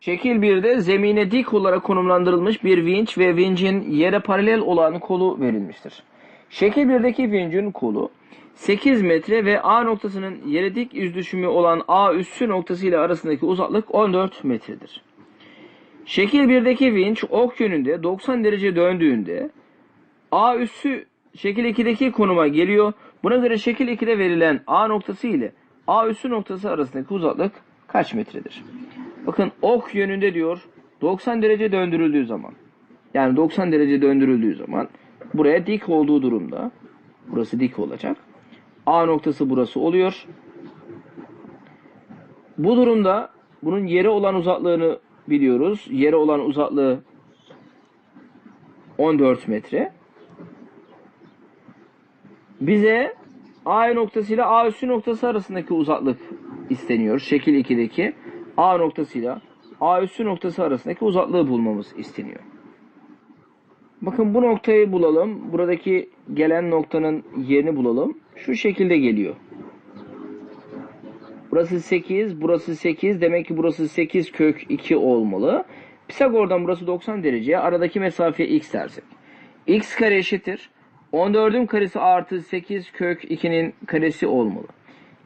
Şekil 1'de zemine dik olarak konumlandırılmış bir vinç ve vincin yere paralel olan kolu verilmiştir. Şekil 1'deki vincin kolu 8 metre ve A noktasının yere dik yüz düşümü olan A üssü noktası ile arasındaki uzaklık 14 metredir. Şekil 1'deki vinç ok yönünde 90 derece döndüğünde A üssü şekil 2'deki konuma geliyor. Buna göre şekil 2'de verilen A noktası ile A üssü noktası arasındaki uzaklık kaç metredir? Bakın ok yönünde diyor 90 derece döndürüldüğü zaman. Yani 90 derece döndürüldüğü zaman buraya dik olduğu durumda burası dik olacak. A noktası burası oluyor. Bu durumda bunun yere olan uzaklığını biliyoruz. Yere olan uzaklığı 14 metre. Bize A noktası ile A üssü noktası arasındaki uzaklık isteniyor. Şekil 2'deki A noktasıyla A üssü noktası arasındaki uzaklığı bulmamız isteniyor. Bakın bu noktayı bulalım. Buradaki gelen noktanın yerini bulalım. Şu şekilde geliyor. Burası 8, burası 8. Demek ki burası 8 kök 2 olmalı. Pisagor'dan burası 90 derece. Aradaki mesafeye x dersek. x kare eşittir. 14'ün karesi artı 8 kök 2'nin karesi olmalı.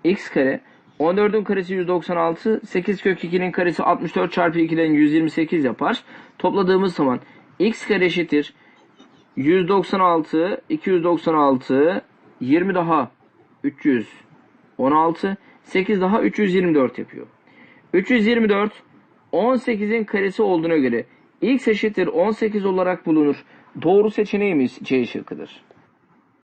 x kare 14'ün karesi 196, 8 kök 2'nin karesi 64 çarpı 2'den 128 yapar. Topladığımız zaman x kare eşittir 196, 296, 20 daha 316, 8 daha 324 yapıyor. 324 18'in karesi olduğuna göre x eşittir 18 olarak bulunur. Doğru seçeneğimiz C şıkkıdır.